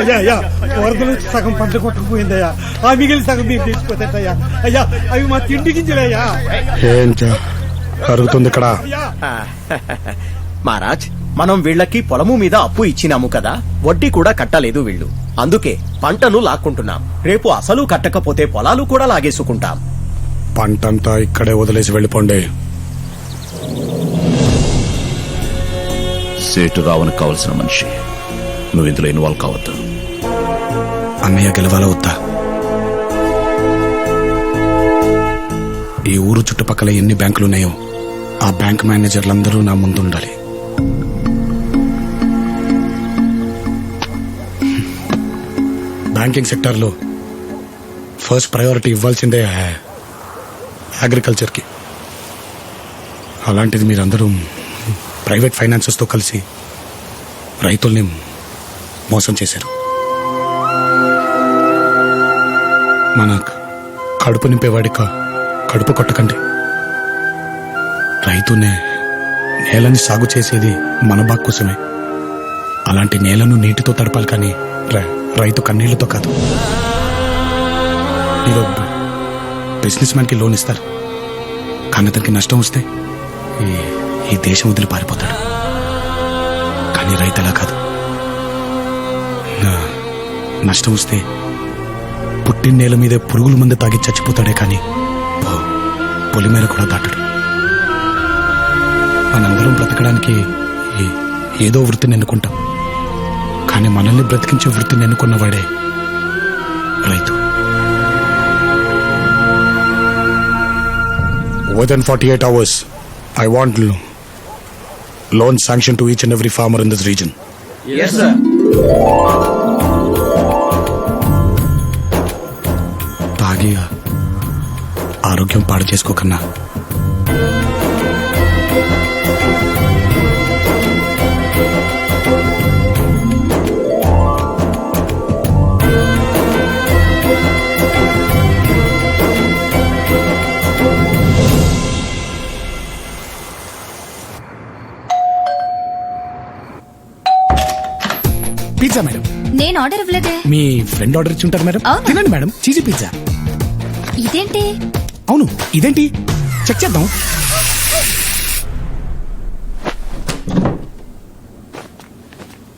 అయ్యా అయ్యా వరదలు వచ్చి సగం పంట కొట్టుకుపోయిందయ్యా. ఆ మిగిలిన సగం మీరు తెచ్చిపోతాయ్యా అయ్యా అవి మా తిండి గింజలయ్యా. ఏంటి? జరుగుతుంది ఇక్కడ. మహారాజ్ మనం వీళ్ళకి పొలము మీద అప్పు ఇచ్చినాము కదా వడ్డీ కూడా కట్టలేదు వీళ్ళు. అందుకే పంటను లాక్కుంటున్నాం. రేపు అసలు కట్టకపోతే పొలాలు కూడా లాగేసుకుంటాం. పంటంతా ఇక్కడే వదిలేసి వెళ్ళిపోండి. సేటు రావణ్ కావలసిన మనిషి. నువ్వు ఇందులో ఇన్వాల్వ్ కావద్దు. అన్నయ్య గెలవాలా వద్దా? ఈ ఊరు చుట్టుపక్కల ఎన్ని బ్యాంకులు ఉన్నాయో ఆ బ్యాంక్ మేనేజర్లందరూ నా ముందు ఉండాలి బ్యాంకింగ్ సెక్టార్లో ఫస్ట్ ప్రయారిటీ ఇవ్వాల్సిందే అగ్రికల్చర్కి. అలాంటిది మీరందరూ ప్రైవేట్ ఫైనాన్సెస్తో కలిసి రైతుల్ని మోసం చేశారు. మన కడుపు నింపేవాడిక కడుపు కొట్టకండి. రైతునే నేలని సాగు చేసేది మన బాగు కోసమే. అలాంటి నేలను నీటితో తడపాలి కానీ రైతు కన్నీళ్ళతో కాదు. మీరు బిజినెస్ మ్యాన్కి లోన్ ఇస్తారు. కానీ అతనికి నష్టం వస్తే ఈ ఈ దేశం వదిలి పారిపోతాడు. కానీ రైతు అలా కాదు. నష్టం వస్తే పుట్టిన నేల మీదే పురుగుల మందు తాగి చచ్చిపోతాడే కానీ పో- పొలిమేర కూడా దాటడు. మనందరం బ్రతకడానికి ఏదో వృత్తిని ఎన్నుకుంటాం. కానీ మనల్ని బ్రతికించే వృత్తిని ఎన్నుకున్నవాడే రైతు. Within 48 hours, I want lo- loan sanction to each and every farmer in this region. తాగి ఆరోగ్యం పాడు చేసుకోకన్నా పిజ్జా మేడం నేను ఆర్డర్ ఇవ్వలేదే. మీ ఫ్రెండ్ ఆర్డర్ ఇచ్చి ఉంటారు మేడం? తినండి మేడం చీజీ పిజ్జా. ఇదేంటి? అవును ఇదేంటి? చెక్ చేద్దాం.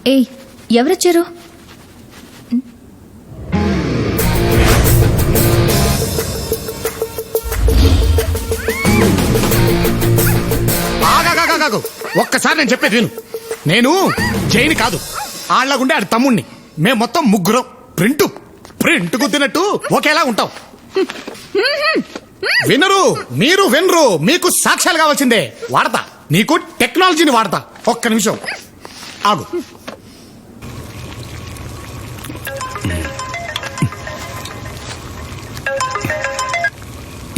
ఏయ్ ఎవరొచ్చారు. ఒక్కసారి నేను చెప్పేది విను. నేను జైని కాదు. ఆళ్ళగుండే ఆడి తమ్ముణ్ణి. మేము మొత్తం ముగ్గురం. ప్రింట్. ప్రింట్ గుద్దినట్టు ఒకేలా ఉంటాం. వినరు మీరు వినరు మీకు సాక్ష్యాలు కావాల్సిందే. వాడతా నీకు టెక్నాలజీని వాడతా. ఒక్క నిమిషం. ఆగు.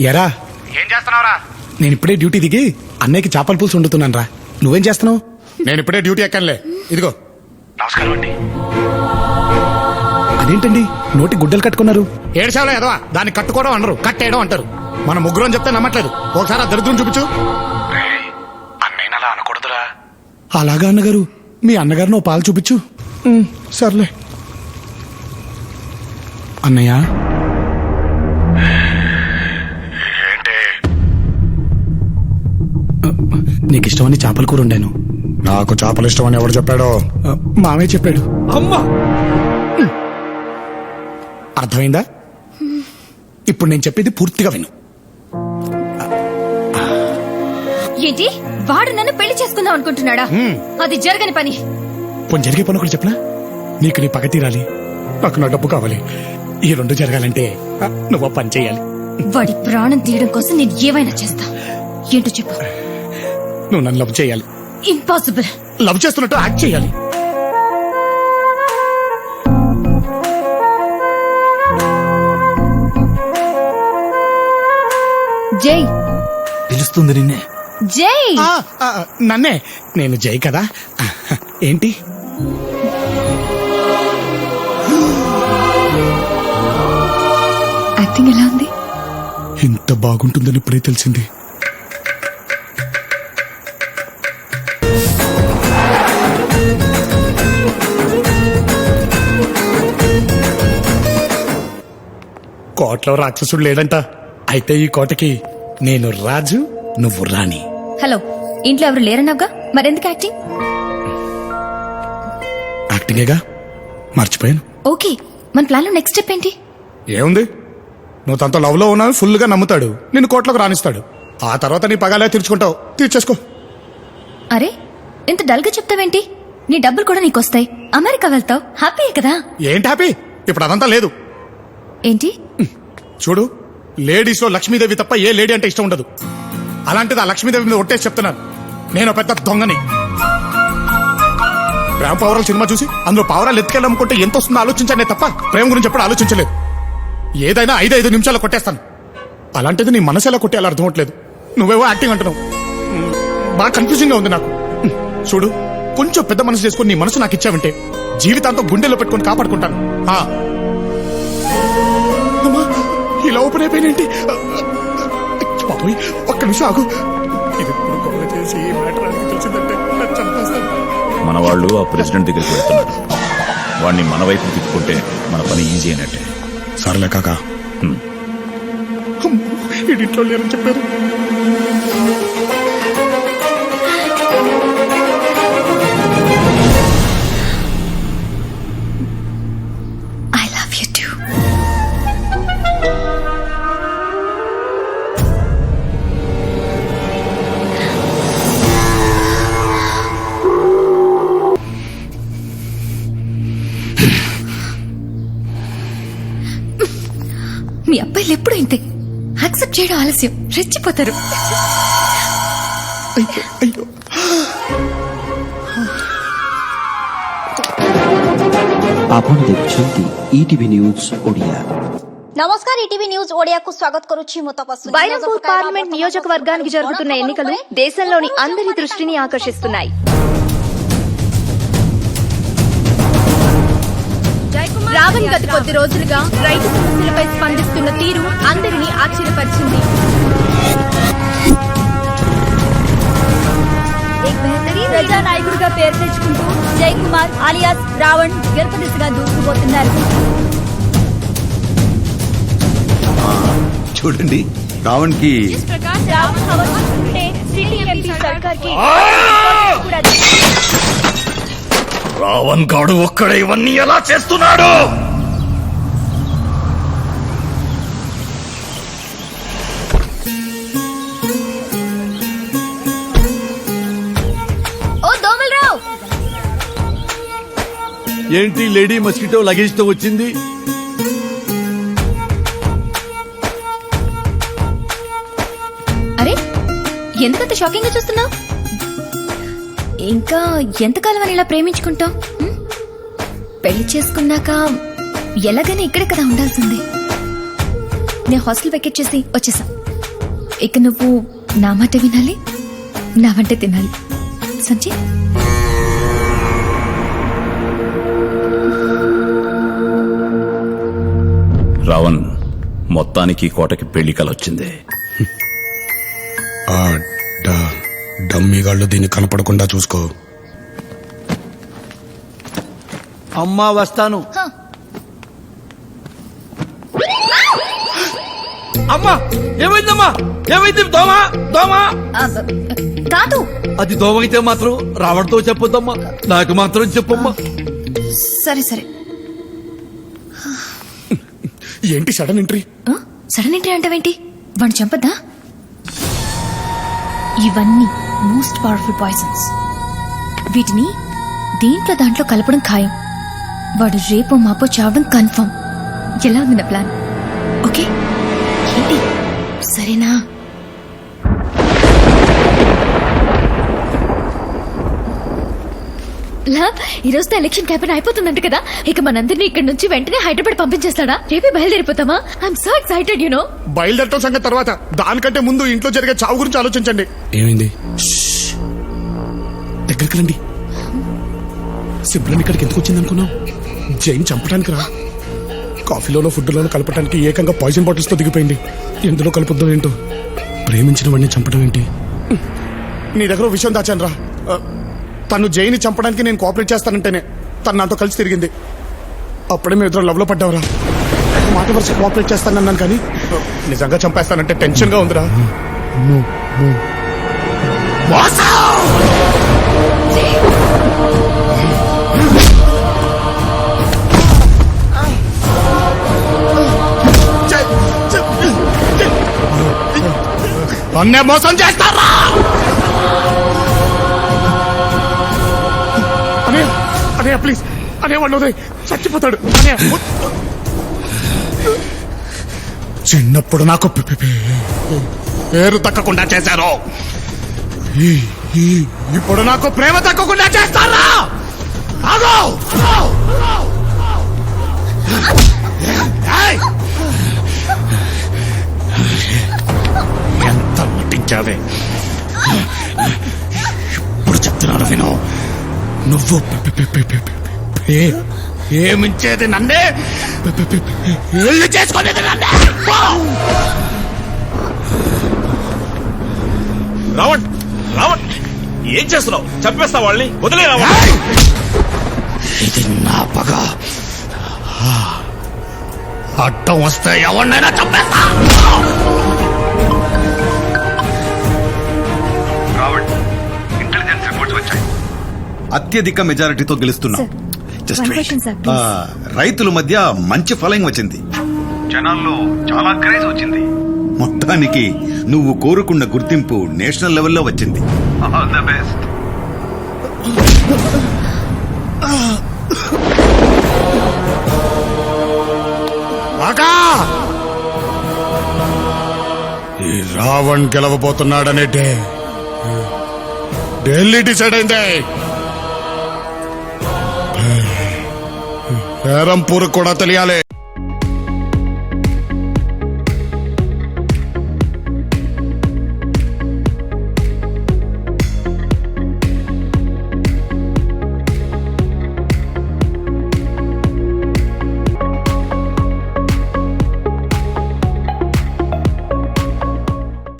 ఎరా ఏం చేస్తున్నావురా? నేను ఇప్పుడే డ్యూటీ దిగి అన్నయ్యకి చేపల పులుసు వండుతున్నాను రా నువ్వేం చేస్తున్నావు? నేను ఇప్పుడే డ్యూటీ ఎక్కనులే. ఇదిగో. నమస్కారం అండి. అదేంటండి? నోటి గుడ్డలు కట్టుకున్నారు. ఏడ్చావులే ఎదవా దాన్ని కట్టుకోవడం అనరు కట్టేయడం అంటారు. మన ముగ్గురు అని చెప్తే నమ్మట్లేదు. ఒకసారి ఆ దరిద్రం చూపించు. అన్నయ్య అలా అనకూడదురా. అలాగా అన్నగారు. మీ అన్నగారు నువ్వు పాలు చూపించు. సర్లే. అన్నయ్య? ఏంటి? నీకు ఇష్టమని చేపల కూర వండాను. నాకు చేపలు ఇష్టమని ఎవడు చెప్పాడో? మామే చెప్పాడు. అమ్మా! అర్థమైందా? ఇప్పుడు నేను చెప్పేది పూర్తిగా విను. ఏంటి? వాడు నన్ను పెళ్ళి చేసుకుందాం అనుకుంటున్నాడా? అది జరగని పని. పోనీ జరిగే పని ఒకటి చెప్పనా? నీకు నీ పగ తీరాలి. నాకు నా డబ్బు కావాలి. ఈ రెండు జరగాలంటే నువ్వు పని చేయాలి. వాడి ప్రాణం తీయడం కోసం నేను ఏమైనా చేస్తా? ఏంటో చెప్పు. నువ్వు నన్ను లవ్ చేయాలి. ఇంపాసిబుల్ లవ్ చేస్తున్నట్టు యాక్ట్ చేయాలి. జై. పిలుస్తుంది నిన్నే. జై. నన్నే. నేను జై కదా. ఏంటి? యాక్టింగ్ ఎలా ఉంది? ఇంత బాగుంటుందని ఇప్పుడే తెలిసింది. కోటలో రాక్షసుడు లేడంట. అయితే ఈ కోటకి నేను రాజు నువ్వు రాణి. హలో ఇంట్లో ఎవరు లేరన్నావుగా? మరెందుకు యాక్టింగ్? యాక్టింగేగా? మర్చిపోయాను. ఓకే మన ప్లాన్లో నెక్స్ట్ స్టెప్ ఏంటి? ఏముంది? నువ్వు తనతో లవ్లో ఉన్నావు ఫుల్గా నమ్ముతాడు. నిన్ను కోట్లోకి రాణిస్తాడు ఆ తర్వాత నీ పగాలే తీర్చుకుంటావు. తీర్చేసుకో. అరే ఇంత డల్గా చెప్తావేంటి? నీ డబ్బులు కూడా నీకొస్తాయి అమెరికా వెళ్తావు. హ్యాపీయే కదా? ఏంటి హ్యాపీ ఇప్పుడు అదంతా లేదు. ఏంటి? చూడు. లేడీస్లో లక్ష్మీదేవి తప్ప ఏ లేడీ అంటే ఇష్టం ఉండదు. అలాంటిది ఆ లక్ష్మీదేవి మీద ఒట్టేసి చెప్తున్నాను. నేను పెద్ద దొంగని. ప్రేమ పావురాలు సినిమా చూసి అందులో పావురాలు ఎత్తుకెళ్ళమ్ముకుంటే ఎంత వస్తుందో ఆలోచించానే తప్ప ప్రేమ గురించి ఎప్పుడు ఆలోచించలేదు. ఏదైనా ఐదు ఐదు నిమిషాలు కొట్టేస్తాను. అలాంటిది నీ మనసు ఎలా కొట్టేయాలో అర్థం అవట్లేదు. నువ్వేవో యాక్టింగ్ అంటున్నావు. బాగా కన్ఫ్యూజింగ్గా ఉంది నాకు. చూడు కొంచెం పెద్ద మనసు చేసుకుని నీ మనసు నాకు ఇచ్చావంటే జీవితాంతం గుండెల్లో పెట్టుకొని కాపాడుకుంటాను. ఇలా ఓపెన్ అయిపోయినేంటి బాబోయ్ ఒక్క నిమిషం ఆగు. ఇది ఇప్పుడు గొడవ చేసి మ్యాటర్ తెలిసిందంటే చంపేస్తాను. మన వాళ్ళు ఆ ప్రెసిడెంట్ దగ్గరికి వెళ్తున్నారు. వాడిని మన వైపు తిప్పుకుంటే మన పని ఈజీ అయినట్టే. సర్లే కాకా. ఈడింట్లో లేరని చెప్పారు. చేయడం ఆలస్యం. రెచ్చిపోతారు. అయ్యో আপন দেখছন্তি ইটিভি নিউজ ওড়িয়া నమస్కారం ఈటీవీ న్యూస్ ఒడియాకు స్వాగత్ కరుచి ముతపస్సు. బైరంపూర్ పార్లమెంట్ నియోజకవర్గానికి జరుగుతున్న ఎన్నికలు దేశంలోని అందరి దృష్టిని ఆకర్షిస్తున్నాయి. రావణ్ గత కొద్ది రోజులుగా రైతు సమస్యలపై స్పందిస్తున్న తీరు అందరినీ ఆశ్చర్యపరిచింది. ప్రజానాయకుడిగా పేరు తెచ్చుకుంటూ జై కుమార్ అలియాస్ రావణ్ గెలుపు దిశగా దూసుకుపోతున్నారు. చూడండి రావణ్కి రావణ్ హవా సిటీ ఎంపీ సర్కార్కి కూడా రావణ్ గాడు ఒక్కడే ఇవన్నీ ఎలా చేస్తున్నాడు? ఓ దోమలరావు! ఏంటి లేడీ మస్కిటో లగేజ్తో వచ్చింది? అరే ఎందుకంత షాకింగ్గా చూస్తున్నావు? ఇంకా ఎంతకాలం అని ఇలా ప్రేమించుకుంటాం పెళ్ళి చేసుకున్నాక ఎలాగైనా ఇక్కడే కదా ఉండాల్సింది. నేను హాస్టల్ వెకెట్ చేసి వచ్చేసా. ఇక నువ్వు నా మాట వినాలి నా వంటే తినాలి. సంజయ్? రావణ్ మొత్తానికి కోటకి పెళ్ళి కలొచ్చింది డమ్మీగాళ్ళు దీన్ని కనపడకుండా చూసుకో. అమ్మా వస్తాను. అమ్మా ఏమైందమ్మా? ఏమైంది? దోమ? దోమ? కాదు. అది దోమ అయితే మాత్రం రావణ్తో చెప్పొద్దమ్మా. నాకు మాత్రం చెప్పమ్మా. సరే సరే. ఏంటి సడన్ ఎంట్రీ? ఆ? సడన్ ఎంట్రీ అంటావేంటి? వాడిని చంపద్దా? ఇవన్నీ మోస్ట్ పవర్ఫుల్ పాయిజన్స్ వీటిని దీంట్లో దాంట్లో కలపడం ఖాయం. వాడు రేపో మాపో చావడం కన్ఫర్మ్. ఎలా ఉంది నా ప్లాన్? ఓకే? ఏంటి? సరేనా? లా ఈ రోజుతో ఎలక్షన్ క్యాంపెయిన్ అయిపోతుందంట కదా. ఇక మనందరినీ ఇక్కడ నుంచి వెంటనే హైదరాబాద్ పంపించేస్తాడా? రేపే బయలుదేరిపోతామా? I'm so excited you know బయలుదేరటం సంగతి తర్వాత దానికంటే ముందు ఇంట్లో జరిగే చావు గురించి ఆలోచించండి. ఏమైంది? దగ్గరికి రండి? సిబ్బంది ఇక్కడికి ఎందుకు వచ్చింది అనుకున్నావు జైన్ చంపడానికి రా. కాఫీలోనో ఫుడ్లోనో కలపడానికి ఏకంగా పాయిజన్ బాటిల్స్తో దిగిపోయింది. ఎందులో కలుపుద్దాం ఏంటో? ప్రేమించిన వాడిని చంపడం ఏంటి? నీ దగ్గర విషయం దాచాను రా తను జైని చంపడానికి నేను కోఆపరేట్ చేస్తానంటేనే తను నాతో కలిసి తిరిగింది. అప్పుడే మేము ఇద్దరు లవ్లో పడ్డావురా. మాట వరుస కోఆపరేట్ చేస్తానన్నాను కానీ నిజంగా చంపేస్తానంటే టెన్షన్గా ఉందిరా. మోసం! నన్నే మోసం చేస్తారా? అనే ప్లీజ్. అనే వాడు చచ్చిపోతాడు. అనే చిన్నప్పుడు నాకు పేరు తక్కకుండా చేశారు. ఇప్పుడు నాకు ప్రేమ తక్కకుండా చేస్తారా? ఆగో! ఎంత నటించావే ఇప్పుడు చెప్తున్నాను విను. నువ్వు ప్రేమించేది నన్నే? పెళ్ళి చేసుకునేది నన్నే! రావణ్ రావణ్ ఏం చేస్తున్నావు? చంపేస్తా వాళ్ళని? వదిలే రావణ్! ఇది నా పగ. అడ్డం వస్తే ఎవరినైనా చంపేస్తా! అత్యధిక మెజారిటీతో గెలుస్తున్నాం. జస్ట్. రైతుల మధ్య మంచి ఫాలోయింగ్ వచ్చింది. జనాల్లో చాలా క్రేజ్ వచ్చింది. మొత్తానికి నువ్వు కోరుకున్న గుర్తింపు నేషనల్ లెవెల్లో వచ్చింది. ఆల్ ద బెస్ట్ బాగా ఈ రావణ్ గెలవబోతున్నాడనే ఢిల్లీ డిసైడ్ అయింది. നേരം പുറക്കൂടത്തലിയാലേ